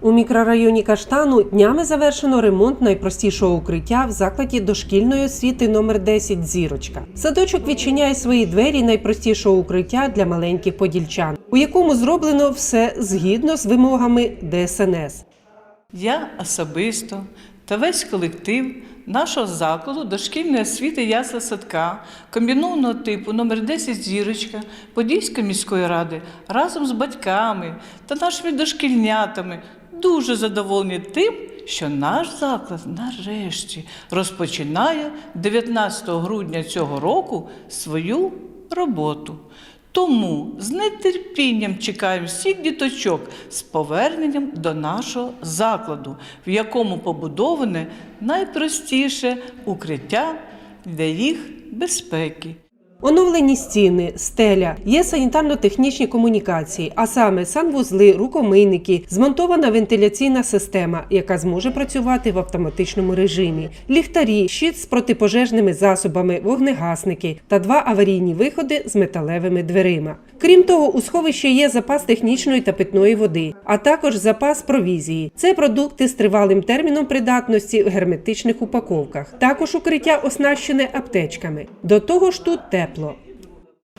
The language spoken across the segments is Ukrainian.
У мікрорайоні Каштану днями завершено ремонт найпростішого укриття в закладі дошкільної освіти номер 10 Зірочка. Садочок відчиняє свої двері найпростішого укриття для маленьких подільчан, у якому зроблено все згідно з вимогами ДСНС. Я особисто та весь колектив нашого закладу дошкільної освіти ясла садка комбінованого типу номер 10 зірочка Подільської міської ради разом з батьками та нашими дошкільнятами дуже задоволені тим, що наш заклад нарешті розпочинає 19 грудня цього року свою роботу. Тому з нетерпінням чекаємо всіх діточок з поверненням до нашого закладу, в якому побудоване найпростіше укриття для їх безпеки. Оновлені стіни, стеля, є санітарно-технічні комунікації, а саме санвузли, рукомийники, змонтована вентиляційна система, яка зможе працювати в автоматичному режимі, ліхтарі, щит з протипожежними засобами, вогнегасники та два аварійні виходи з металевими дверима. Крім того, у сховищі є запас технічної та питної води, а також запас провізії. Це продукти з тривалим терміном придатності в герметичних упаковках. Також укриття оснащене аптечками. До того ж тут тепло.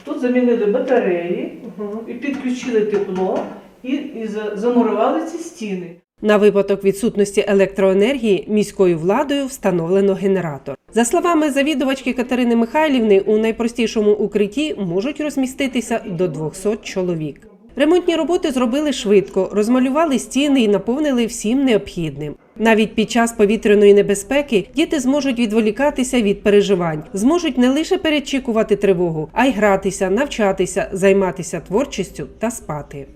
Тут замінили батареї і підключили тепло і, і замурували ці стіни. На випадок відсутності електроенергії міською владою встановлено генератор. За словами завідувачки Катерини Михайлівни, у найпростішому укритті можуть розміститися до 200 чоловік. Ремонтні роботи зробили швидко, розмалювали стіни і наповнили всім необхідним. Навіть під час повітряної небезпеки діти зможуть відволікатися від переживань, зможуть не лише перечікувати тривогу, а й гратися, навчатися, займатися творчістю та спати.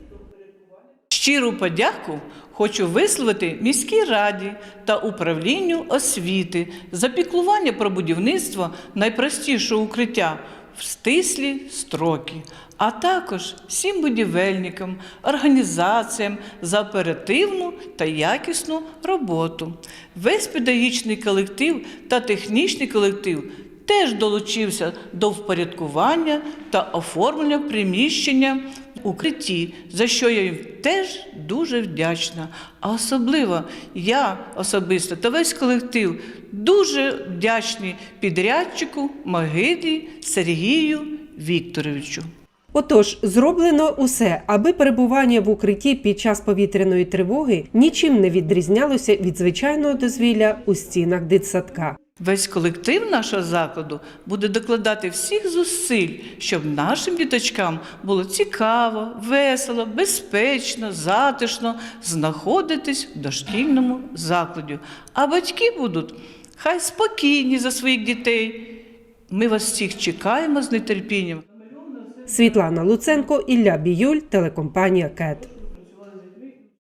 Щиру подяку хочу висловити міській раді та управлінню освіти за піклування про будівництво найпростішого укриття в стислі строки, а також всім будівельникам, організаціям за оперативну та якісну роботу. Весь педагогічний колектив та технічний колектив теж долучився до впорядкування та оформлення приміщення укритті, за що я їм теж дуже вдячна. А особливо я особисто та весь колектив дуже вдячні підрядчику Могилі Сергію Вікторовичу. Отож, зроблено усе, аби перебування в укритті під час повітряної тривоги нічим не відрізнялося від звичайного дозвілля у стінах дитсадка. Весь колектив нашого закладу буде докладати всіх зусиль, щоб нашим діточкам було цікаво, весело, безпечно, затишно знаходитись в дошкільному закладі. А батьки будуть хай спокійні за своїх дітей. Ми вас всіх чекаємо з нетерпінням. Світлана Луценко, Ілля Біюль, телекомпанія КЕТ.